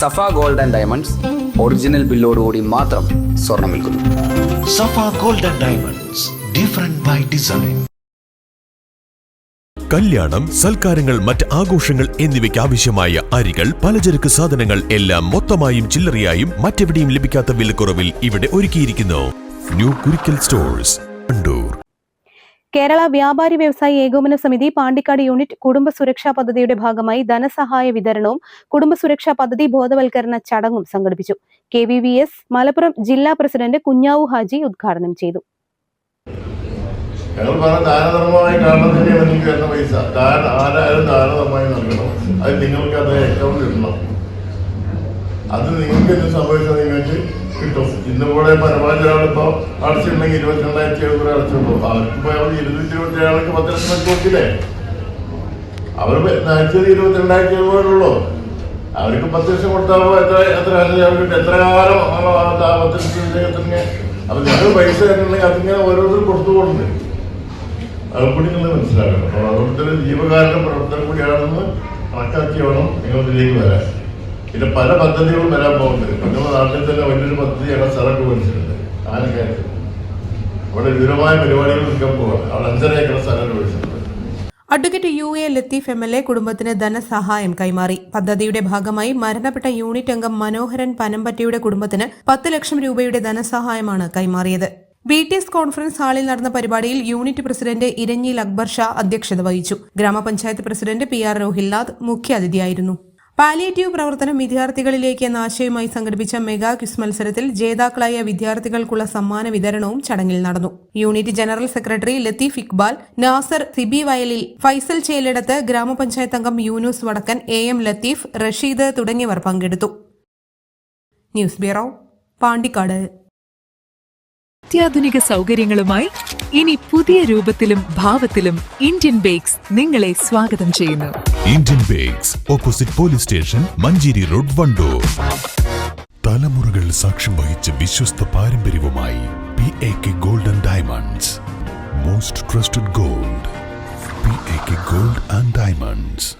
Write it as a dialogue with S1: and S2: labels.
S1: Safa gold and diamonds original ബില്ലോടുകൂടി മാത്രം സ്വർണം വിൽക്കുന്നു.
S2: Safa gold and diamonds different by design
S3: കല്യാണം സൽക്കാരങ്ങൾ മറ്റ് ആഘോഷങ്ങൾ എന്നിവയ്ക്ക് ആവശ്യമായ അരികൾ പലചരക്ക് സാധനങ്ങൾ എല്ലാം മൊത്തമായും ചില്ലറയായും മറ്റെവിടെയും ലഭിക്കാത്ത വിലക്കുറവിൽ ഇവിടെ ഒരുക്കിയിരിക്കുന്നു. ന്യൂ കുരിക്കൽ സ്റ്റോഴ്സ് കണ്ടൂർ
S4: കേരള വ്യാപാരി വ്യവസായി ഏകോപന സമിതി പാണ്ടിക്കാട് യൂണിറ്റ് കുടുംബ സുരക്ഷാ പദ്ധതിയുടെ ഭാഗമായി ധനസഹായ വിതരണവും കുടുംബ സുരക്ഷാ പദ്ധതി ബോധവൽക്കരണ ചടങ്ങും സംഘടിപ്പിച്ചു. K V V S Malappuram ജില്ലാ പ്രസിഡന്റ് കുഞ്ഞാവു ഹാജി ഉദ്ഘാടനം ചെയ്തു.
S5: തന്നെയാണ് എനിക്ക് പൈസ. അത് നിങ്ങൾക്ക് അത് അക്കൗണ്ടിൽ ഇടണം അത് നിങ്ങൾക്ക് എന്ത് സംഭവിച്ചാൽ നിങ്ങൾക്ക് ഇന്ന് കൂടെ പരമാവധി ഒരാളിപ്പോ അടച്ചിട്ടുണ്ടെങ്കിൽ ഇരുപത്തിരണ്ടായിരത്തി എഴുപത് അടച്ചിട്ടുള്ളൂ അവർക്കിപ്പോൾ അവർ ഇരുന്നൂറ്റി ഇരുപത്തി ഏഴാൾക്ക് പത്ത് ലക്ഷം കൊടുക്കില്ലേ അവർ ഇരുപത്തി ഇരുപത്തിരണ്ടായിരത്തി എഴുപതുള്ളൂ. അവർക്ക് പത്ത് ലക്ഷം കൊടുത്താൽ എത്ര എത്ര അവർക്ക് എത്ര കാലം പത്ത് ലക്ഷം തന്നെ അപ്പൊ നിങ്ങൾ പൈസ തരുന്നുണ്ടെങ്കിൽ അതിങ്ങനെ ഓരോരുത്തർ കൊടുത്തു കൊടുക്കുന്നുണ്ട് അതുകൂടി നിങ്ങൾ മനസ്സിലാക്കണം. ഓരോരുത്തരും ജീവകാരുടെ പ്രവർത്തനം കൂടിയാണെന്ന് കണക്കാക്കി വേണം നിങ്ങൾ ഇതിലേക്ക് വരാൻ. പിന്നെ പല പദ്ധതികളും വരാൻ പോകുന്നുണ്ട്. നമ്മുടെ നാട്ടിൽ തന്നെ വലിയൊരു പദ്ധതിയാണ് സ്ഥലമൊക്കെ മേടിച്ചിട്ടുണ്ട് ആനക്കാര്യത്തിൽ അവിടെ വിപുലമായ പരിപാടികൾ നിൽക്കാൻ പോവാണ്. അവിടെ അഞ്ചര ഏക്കർ സ്ഥലം മേടിച്ചിട്ടുണ്ട്
S6: advocate U A Latheef M L A കുടുംബത്തിന് ധനസഹായം കൈമാറി. പദ്ധതിയുടെ ഭാഗമായി മരണപ്പെട്ട യൂണിറ്റ് അംഗം മനോഹരൻ പനമ്പറ്റയുടെ കുടുംബത്തിന് പത്ത് ലക്ഷം രൂപയുടെ ധനസഹായമാണ് കൈമാറിയത്. ബി ടി എസ് കോൺഫറൻസ് ഹാളിൽ നടന്ന പരിപാടിയിൽ യൂണിറ്റ് പ്രസിഡന്റ് ഇരഞ്ഞിൽ അക്ബർ ഷാ അധ്യക്ഷത വഹിച്ചു. ഗ്രാമപഞ്ചായത്ത് പ്രസിഡന്റ് പി ആർ രോഹിൽനാഥ് മുഖ്യാതിഥിയായിരുന്നു. പാലിയേറ്റീവ് പ്രവർത്തനം വിദ്യാർത്ഥികളിലേക്ക് എന്ന ആശയവുമായി സംഘടിപ്പിച്ച മെഗാ ക്വിസ് മത്സരത്തിൽ ജേതാക്കളായ വിദ്യാർത്ഥികൾക്കുള്ള സമ്മാന വിതരണവും ചടങ്ങിൽ നടന്നു. Unit general secretary Latheef Iqbal Nasar Sibi Vayalil Faisal Chelidath ഗ്രാമപഞ്ചായത്ത് അംഗം യൂനുസ് വടക്കൻ എ എം ലത്തീഫ് റഷീദ് തുടങ്ങിയവർ പങ്കെടുത്തു. News bureau Pandikkad.
S7: അത്യാധുനിക സൗകര്യങ്ങളുമായി ഇനി പുതിയ രൂപത്തിലും ഭാവത്തിലും ഇന്ത്യൻ ബേക്സ് നിങ്ങളെ സ്വാഗതം ചെയ്യുന്നു.
S3: Indian bakes opposite police station Manjeri road Wandoor തലമുറകൾ സാക്ഷ്യം വഹിച്ച വിശ്വസ്ത പാരമ്പര്യവുമായി P A K golden diamonds most trusted gold P A K gold and diamonds